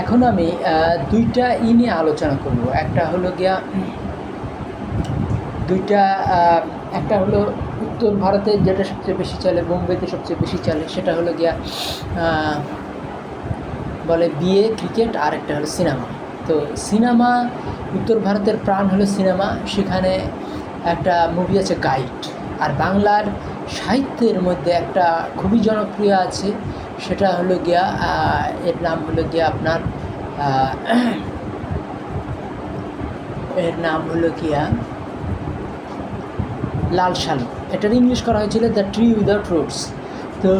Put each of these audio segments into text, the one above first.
এখন আমি দুইটা ই নিয়ে আলোচনা করব। একটা হলো গিয়া, দুইটা একটা হলো উত্তর ভারতে যেটা সবচেয়ে বেশি চলে বোম্বেতে সবচেয়ে বেশি চলে, সেটা হলো গিয়া বলে বিয়ে, ক্রিকেট, আর একটা হলো সিনেমা। তো সিনেমা, উত্তর ভারতের প্রাণ হলো সিনেমা। সেখানে একটা মুভি আছে গাইড আর বাংলার সাহিত্যের মধ্যে একটা খুবই জনপ্রিয় আছে। সেটা হলো গিয়া এর নাম হলো গিয়া আপনার এর নাম হলো গিয়া লাল শালু। এটার ইংলিশ করা হয়েছিল দ্য ট্রি উইদাউট রুটস তো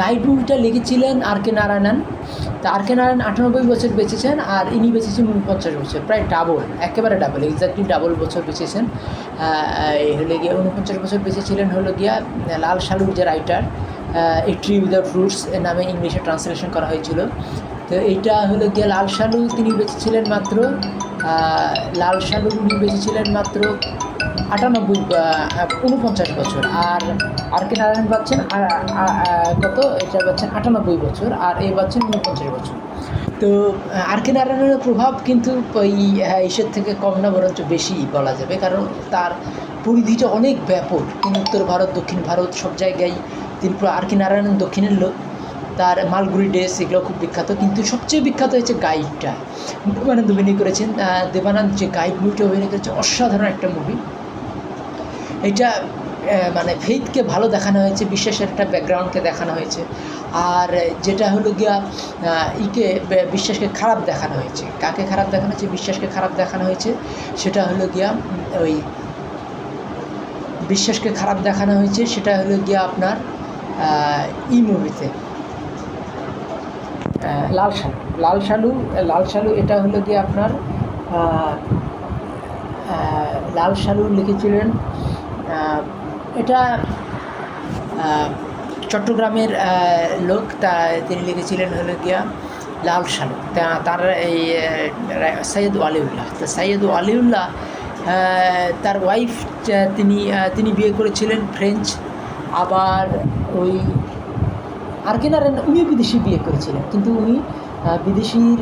গাইড মুভিটা লিখেছিলেন আর কে নারায়ণন। তো আর কে নারায়ণ আটানব্বই বছর বেঁচেছেন আর ইনি বেঁচেছেন উনপঞ্চাশ বছর, প্রায় ডাবল একেবারে ডাবল এক্স্যাক্টলি ডাবল বছর বেঁচেছেন। এই হলে গিয়ে উনপঞ্চাশ বছর বেঁচেছিলেন হলো গিয়া লাল শালুর যে writer a tree without roots এর নামে ইংলিশে ট্রান্সলেশন করা হয়েছিল। তো এইটা হলো গিয়ে লাল শালু, তিনি বেঁচেছিলেন মাত্র লাল শালু উনি বেঁচেছিলেন মাত্র আটানব্বই উনপঞ্চাশ বছর। আর আর কে নারায়ণ পাচ্ছেন কত? এটা পাচ্ছেন আটানব্বই বছর, আর এ পাচ্ছেন উনপঞ্চাশ বছর। তো আর কে নারায়ণের প্রভাব কিন্তু এই ঈশ্বর থেকে কম না, বরঞ্চ বেশি বলা যাবে। কারণ তার পরিধিটা অনেক ব্যাপক। তিনি উত্তর ভারত, দক্ষিণ ভারত সব জায়গায় তিনি পুরো আর কি নারায়ণন দক্ষিণের লোক তার মালগুড়ি ডেস এগুলো খুব বিখ্যাত। কিন্তু সবচেয়ে বিখ্যাত হয়েছে গাইডটা। দেবানন্দ অভিনয় করেছেন দেবানন্দ যে গাইড মুভিটা অভিনয় করেছে, অসাধারণ একটা মুভি এটা মানে ফেইথকে ভালো দেখানো হয়েছে, বিশ্বাসের একটা ব্যাকগ্রাউন্ডকে দেখানো হয়েছে। আর যেটা হলো গিয়া ইকে বিশ্বাসকে খারাপ দেখানো হয়েছে। কাকে খারাপ দেখানো হয়েছে? বিশ্বাসকে খারাপ দেখানো হয়েছে। সেটা হলো গিয়া ওই, বিশ্বাসকে খারাপ দেখানো হয়েছে। সেটা হলো গিয়া আপনার ই মুভিতে লাল শালু। লাল শালু লাল শালু এটা হলো গিয়ে আপনার লাল শালু লিখেছিলেন এটা চট্টগ্রামের লোক তা তিনি লিখেছিলেন হলো গিয়া লাল শালু। তার এই সৈয়দ আলিউল্লাহ তো সৈয়দ আলিউল্লাহ তার ওয়াইফ তিনি তিনি বিয়ে করেছিলেন ফ্রেঞ্চ আবার ওই আর কেনারেন উনি বিদেশি বিয়ে করেছিলেন। কিন্তু উনি বিদেশির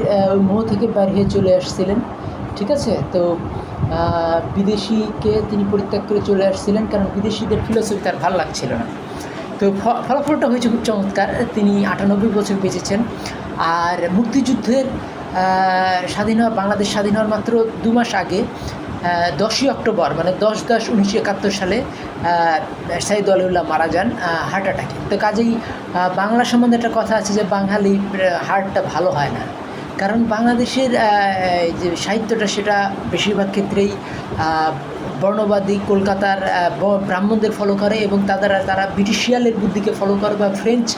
মোহ থেকে বাইর হয়ে চলে আসছিলেন। ঠিক আছে? তো বিদেশিকে তিনি পরিত্যাগ করে চলে আসছিলেন কারণ বিদেশিদের ফিলোসফি তার ভালো লাগছিল না। তো ফলাফলটা হয়েছে খুব চমৎকার। তিনি আটানব্বই বছর বেঁচেছেন। আর মুক্তিযুদ্ধের স্বাধীন হওয়া, বাংলাদেশ স্বাধীন হওয়ার মাত্র দু মাস আগে দশই অক্টোবর মানে দশ দশ উনিশশো একাত্তর সালে সাইদ আলিউল্লাহ মারা যান হার্ট অ্যাটাকে তো কাজেই বাংলা সম্বন্ধে একটা কথা আছে যে বাঙালি হার্টটা ভালো হয় না। কারণ বাংলাদেশের যে সাহিত্যটা সেটা বেশিরভাগ ক্ষেত্রেই বর্ণবাদী কলকাতার ব্রাহ্মণদের ফলো করে এবং তাদের তারা ব্রিটিশিয়ালের বুদ্ধিকে ফলো করে বা ফ্রেঞ্চ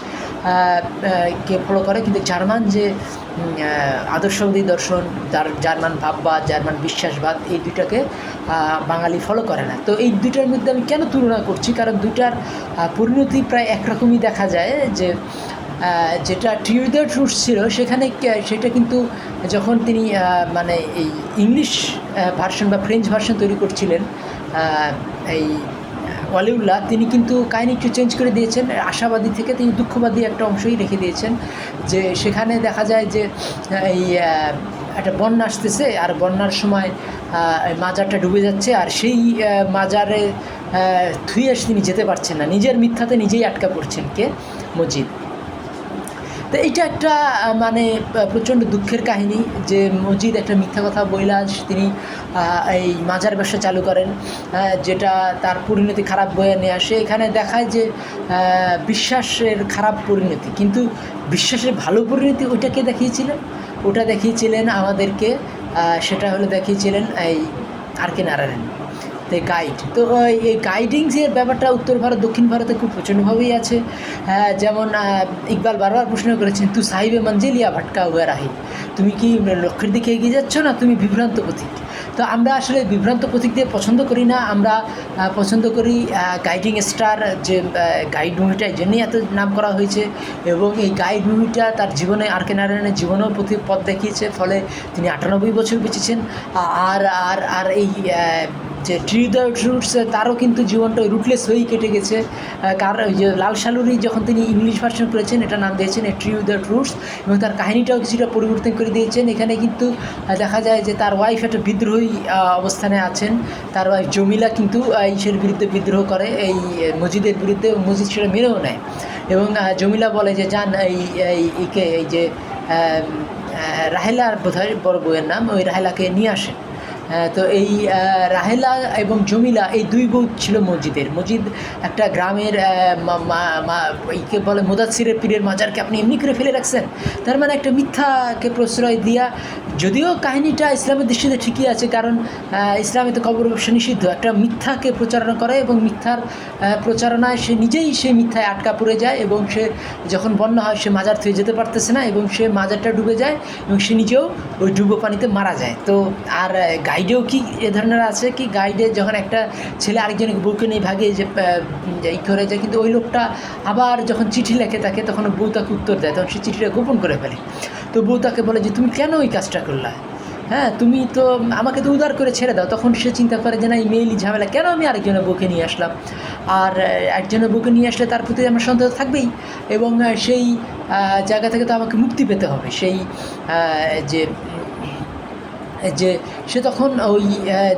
কে ফলো করে। কিন্তু জার্মান যে আদর্শবাদী দর্শন যার জার্মান ভাববাদ জার্মান বিশ্বাসবাদ এই দুইটাকে আহ, বাঙালি ফলো করে না। তো এই দুইটার মধ্যে আমি কেন তুলনা করছি? কারণ দুটার পরিণতি প্রায় একরকমই দেখা যায় যে যেটা টিউদার রুটস ছিল, সেখানে সেটা কিন্তু যখন তিনি মানে এই ইংলিশ ভার্সন বা ফ্রেঞ্চ ভার্সন তৈরি করছিলেন এই ওয়ালিউল্লাহ, তিনি কিন্তু কাহিনি একটু চেঞ্জ করে দিয়েছেন। আশাবাদী থেকে তিনি দুঃখবাদী একটা অংশই রেখে দিয়েছেন যে সেখানে দেখা যায় যে এই একটা বন্যা আসতেছে আর বন্যার সময় মাজারটা ডুবে যাচ্ছে আর সেই মাজারে থুয়ে তিনি যেতে পারছেন না। নিজের মিথ্যাতে নিজেই আটকা পড়ছেন কে? মজিদ। তো এইটা একটা মানে প্রচণ্ড দুঃখের কাহিনী যে মজিদ একটা মিথ্যা কথা বইলাজ, তিনি এই মাজার ব্যবসা চালু করেন যেটা তার পরিণতি খারাপ বয়ে নিয়ে আসে। এখানে দেখায় যে বিশ্বাসের খারাপ পরিণতি। কিন্তু বিশ্বাসের ভালো পরিণতি ওইটাকে দেখিয়েছিলেন? ওটা দেখিয়েছিলেন আমাদেরকে সেটা হলো দেখিয়েছিলেন এই আর কে নারায়ণ তো গাইড তো এই গাইডিং যে ব্যাপারটা উত্তর ভারত দক্ষিণ ভারতে খুব প্রচণ্ডভাবেই আছে। হ্যাঁ, যেমন ইকবাল বারবার প্রশ্ন করেছেন তু সাহিবে মঞ্জিলিয়া ভাটকা হুয়া রাহি? তুমি কি লক্ষ্যের দিকে এগিয়ে যাচ্ছ না তুমি বিভ্রান্ত পথিক? তো আমরা আসলে বিভ্রান্ত পথিক দিয়ে পছন্দ করি না। আমরা পছন্দ করি গাইডিং স্টার যে গাইড মুভিটা এই জন্যই এত নাম করা হয়েছে। এবং এই গাইড মুভিটা তার জীবনে আর কে নারায়ণের জীবনেও প্রতি পথ দেখিয়েছে। ফলে তিনি আটানব্বই বছর বেঁচেছেন। আর আর আর এই যে ট্রি দ্য রুটস তারও কিন্তু জীবনটা রুটলেস হয়েই কেটে গেছে। কার যে লাল সালুরি যখন তিনি ইংলিশ ভার্সন করেছেন, এটা নাম দিয়েছেন ট্রি দ্য রুটস এবং তার কাহিনীটাও কিছুটা পরিবর্তন করে দিয়েছেন। এখানে কিন্তু দেখা যায় যে তার ওয়াইফ একটা বিদ্রোহী অবস্থানে আছেন। তার ওয়াইফ জমিলা কিন্তু ইসের বিরুদ্ধে বিদ্রোহ করে, এই মসজিদের বিরুদ্ধে মসজিদ সেটা মেনেও নেয়। এবং জমিলা বলে যে যান এই এই যে রাহেলার বোধহয় বড় বউয়ের নাম, ওই রাহেলাকে নিয়ে আসেন। তো এই রাহেলা এবং জমিলা এই দুই বউ ছিল মসজিদের। মসজিদ একটা গ্রামের কে বলে মোদাসিরের পীরের মাজারকে আপনি এমনি করে ফেলে রাখছেন। তার মানে একটা মিথ্যাকে প্রশ্রয় দিয়া যদিও কাহিনীটা ইসলামের দৃষ্টিতে ঠিকই আছে কারণ ইসলামে তো কবর ব্যবসা নিষিদ্ধ। একটা মিথ্যাকে প্রচারণা করে এবং মিথ্যার প্রচারণায় সে নিজেই সেই মিথ্যায় আটকা পড়ে যায় এবং সে যখন বন্যা হয় সে মাজার থেকে যেতে পারতেছে না এবং সে মাজারটা ডুবে যায় এবং সে নিজেও ওই ডুবো পানিতে মারা যায়। তো আর গাইডেও কি এ ধরনের আছে কি? গাইডে যখন একটা ছেলে আরেকজনকে বউকে নিয়ে ভাগে যে আহ, ই করে যায় কিন্তু ওই লোকটা আবার যখন চিঠি লেখে তাকে তখন বউ তাকে উত্তর দেয় তখন সে চিঠিটা গোপন করে ফেলে। তো বউ তাকে বলে যে, তুমি কেন ওই কাজটা করলা? হ্যাঁ তুমি তো আমাকে তো উদার করে ছেড়ে দাও। তখন সে চিন্তা করে যে, না, এই মেইলি ঝামেলা, কেন আমি আরেকজনের বুকে নিয়ে আসলাম? আর একজনের বুকে নিয়ে আসলে তার প্রতি আমার সন্দেহ থাকবেই। এবং সেই জায়গা থেকে তো আমাকে মুক্তি পেতে হবে। সেই যে যে, সে তখন ওই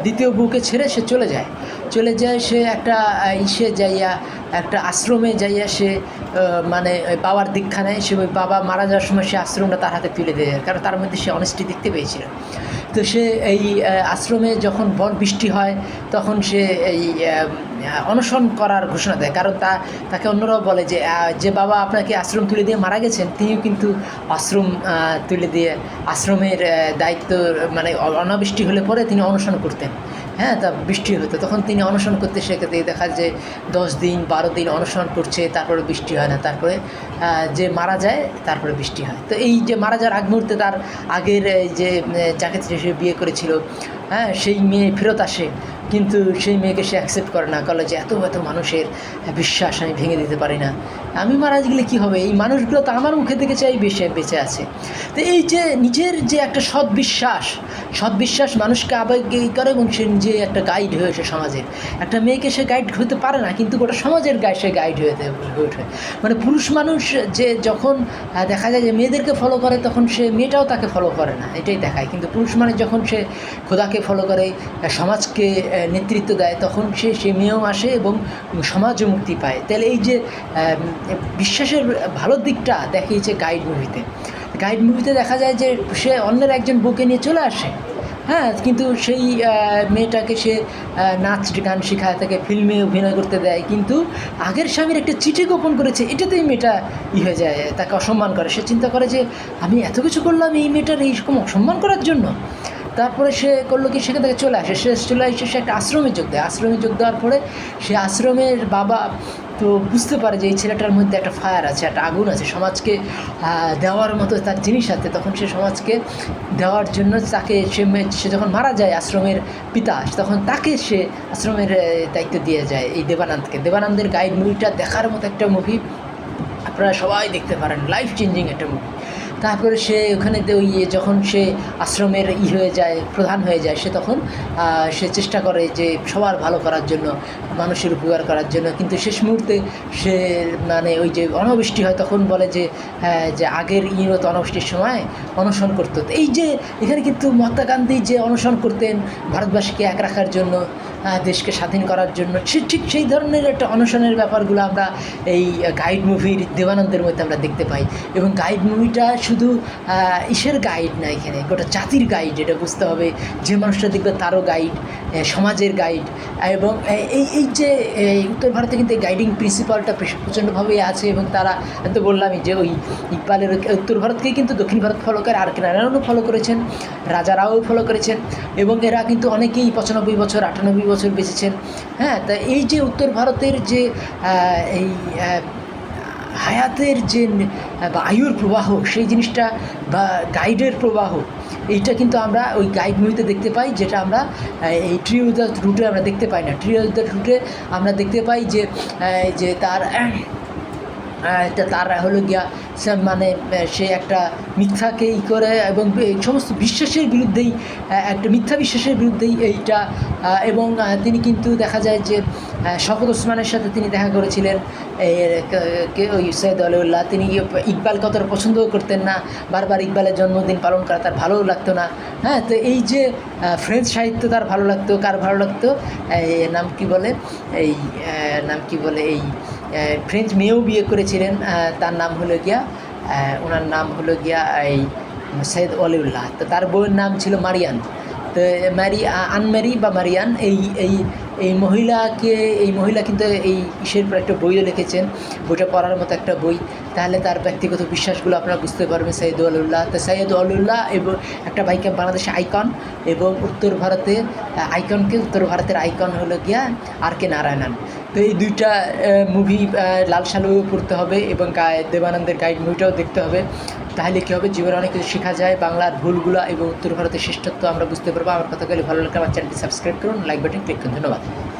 দ্বিতীয় বউকে ছেড়ে সে চলে যায়। চলে যায়, সে একটা ইসে যাইয়া, একটা আশ্রমে যাইয়া সে মানে বাবার দীক্ষা নেয়, সে ওই বাবা মারা যাওয়ার সময় সে আশ্রমটা তার হাতে তুলে দেয় কারণ তার মধ্যে সে অনেস্টি দেখতে পেয়েছিল। তো সে এই আশ্রমে যখন বন বৃষ্টি হয়, তখন সে এই অনশন করার ঘোষণা দেয়, কারণ তা, তাকে অন্যরাও বলে যে যে বাবা আপনাকে আশ্রম তুলে দিয়ে মারা গেছেন, তিনিও কিন্তু আশ্রম তুলে দিয়ে আশ্রমের দায়িত্ব মানে অনাবৃষ্টি হলে পরে তিনি অনশন করতেন। হ্যাঁ তা বৃষ্টি হতো। তখন তিনি অনশন করতে সেক্ষেত্রে দেখা যায় যে দশ দিন, বারো দিন অনশন করছে, তারপরে বৃষ্টি হয় না। তারপরে যে মারা যায়, তারপরে বৃষ্টি হয়। তো এই যে মারা যাওয়ার আগ মুহূর্তে তার আগের যে যাকে সে বিয়ে করেছিল হ্যাঁ সেই মেয়ে ফেরত আসে। কিন্তু সেই মেয়েকে সে অ্যাকসেপ্ট করে না। যে এত এত মানুষের বিশ্বাস আমি ভেঙে দিতে পারি না। আমি মারা গেলে কী হবে? এই মানুষগুলো তো আমার মুখে থেকে চাই, বেশি, বেঁচে আছে। তো এই যে নিজের যে একটা সৎ বিশ্বাস সৎ বিশ্বাস মানুষকে আবেগে করে এবং সে নিজে একটা গাইড হয়ে ওঠে সমাজের একটা মেয়েকে সে গাইড হতে পারে না, কিন্তু গোটা সমাজের গায়ে সে গাইড হয়ে ওঠে। মানে পুরুষ মানুষ যে যখন দেখা যায় যে মেয়েদেরকে ফলো করে, তখন সে মেয়েটাও তাকে ফলো করে না, এটাই দেখায়। কিন্তু পুরুষ মানুষ যখন সে খোদাকে ফলো করে সমাজকে নেতৃত্ব দেয়, তখন সে সে মেয়েও আসে এবং সমাজও মুক্তি পায়। তাহলে এই যে বিশ্বাসের ভালো দিকটা দেখিয়েছে গাইড মুভিতে গাইড মুভিতে দেখা যায় যে সে অন্যের একজন বুকে নিয়ে চলে আসে। হ্যাঁ কিন্তু সেই মেয়েটাকে সে নাচ, গান শেখায় তাকে ফিল্মে অভিনয় করতে দেয়। কিন্তু আগের স্বামীর একটা চিঠি গোপন করেছে, এটাতেই মেয়েটা ই হয়ে যায়, তাকে অসম্মান করে। সে চিন্তা করে যে, আমি এত কিছু করলাম এই মেয়েটার এইরকম অসম্মান করার জন্য? তারপরে সে করল কি? সেখান থেকে চলে আসে। সে, চলে এসে সে একটা আশ্রমে যোগ দেয়। আশ্রমে যোগ দেওয়ার পরে সে আশ্রমের বাবা তো বুঝতে পারে যে এই ছেলেটার মধ্যে একটা ফায়ার আছে, একটা আগুন আছে। সমাজকে দেওয়ার মতো তার জিনিস আছে। তখন সে সমাজকে দেওয়ার জন্য তাকে সে সে যখন মারা যায় আশ্রমের পিতা, তখন তাকে সে আশ্রমের দায়িত্ব দিয়ে যায় এই দেবানন্দকে। দেবানন্দের গাইড মুভিটা দেখার মতো একটা মুভি আপনারা সবাই দেখতে পারেন। লাইফ চেঞ্জিং একটা মুভি। তারপরে সে ওখানে ওই যখন সে আশ্রমের ই হয়ে যায় প্রধান হয়ে যায় সে তখন সে চেষ্টা করে যে সবার ভালো করার জন্য মানুষের উপকার করার জন্য। কিন্তু শেষ মুহূর্তে সে মানে ওই যে অনাবৃষ্টি হয় তখন বলে যে হ্যাঁ, যে আগের ইউরোত অনাবৃষ্টির সময় অনশন করতো। এই যে এখানে কিন্তু মহাত্মা গান্ধী যে অনশন করতেন ভারতবাসীকে এক রাখার জন্য দেশকে স্বাধীন করার জন্য। ঠিক সেই ধরনের একটা অনশনের ব্যাপারগুলো আমরা এই গাইড মুভির দেবানন্দের মধ্যে আমরা দেখতে পাই। এবং গাইড মুভিটা শুধু ইসের গাইড না এখানে, গোটা জাতির গাইড এটা বুঝতে হবে। যে মানুষটা দেখবে তারও গাইড সমাজের গাইড এবং এই এই যে উত্তর ভারতে কিন্তু এই গাইডিং প্রিন্সিপালটা প্রচণ্ডভাবেই আছে এবং তারা তো বললামই যে ওই ইকবালের, উত্তর ভারতকে কিন্তু দক্ষিণ ভারত ফলো করে, আর নারায়ণও ফলো করেছেন, রাজারাও ফলো করেছেন। এবং এরা কিন্তু অনেকেই পঁচানব্বই বছর, আটানব্বই বছর বেঁচেছেন। হ্যাঁ তা এই যে উত্তর ভারতের যে এই হায়াতের যে আয়ুর প্রবাহ, সেই জিনিসটা বা গাইডের প্রবাহ, এইটা কিন্তু আমরা ওই গাইড মুভিতে দেখতে পাই, যেটা আমরা এই ট্রি দ্য রুটে আমরা দেখতে পাই না। ট্রি দ্য রুটে আমরা দেখতে পাই যে যে তার তার হলো গিয়া মানে সে একটা মিথ্যাকে ই করে এবং সমস্ত বিশ্বাসের বিরুদ্ধেই একটা মিথ্যা বিশ্বাসের বিরুদ্ধেই এইটা এবং তিনি কিন্তু দেখা যায় যে শকত ওসমানের সাথে তিনি দেখা করেছিলেন ওই সৈয়দ আলিউল্লাহ। তিনি ইকবালকে অতটা পছন্দও করতেন না। বারবার ইকবালের জন্মদিন পালন করা তার ভালো লাগতো না। হ্যাঁ তো এই যে ফ্রেঞ্চ সাহিত্য তার ভালো লাগতো, কার ভালো লাগতো? নাম কি বলে? এই নাম কি বলে? এই ফ্রেঞ্চ মেয়েও বিয়ে করেছিলেন তার নাম হলো গিয়া ওনার নাম হলো গিয়া এই সৈয়দ অলিউল্লাহ। তো তার বউয়ের নাম ছিল মারিয়ান। তো ম্যারি আনম্যারি বা মারিয়ান, এই এই এই মহিলাকে, এই মহিলা কিন্তু এই ইসের উপর একটা বইও লিখেছেন। বইটা পড়ার মতো একটা বই। তাহলে তার ব্যক্তিগত বিশ্বাসগুলো আপনারা বুঝতে পারবেন সৈয়দ আলুল্লাহ তো সৈয়দ আলুল্লাহ এবং একটা বাইকে বাংলাদেশে আইকন এবং উত্তর ভারতে আইকনকে উত্তর ভারতের আইকন হলো গিয়া আর কে নারায়ণন। তো এই দুইটা মুভি লাল সালুও পড়তে হবে এবং গায়ে দেবানন্দের গাইড মুভিটাও দেখতে হবে। তাহলে কী হবে? জীবনে অনেক কিছু শেখা যায়। বাংলার ভুলগুলো এবং উত্তর ভারতের শ্রেষ্ঠত্ব আমরা বুঝতে পারব। আমার কথা বলে ভালো লাগলে আমার চ্যানেলটি সাবস্ক্রাইব করুন, লাইক বাটন, ক্লিক করুন। ধন্যবাদ।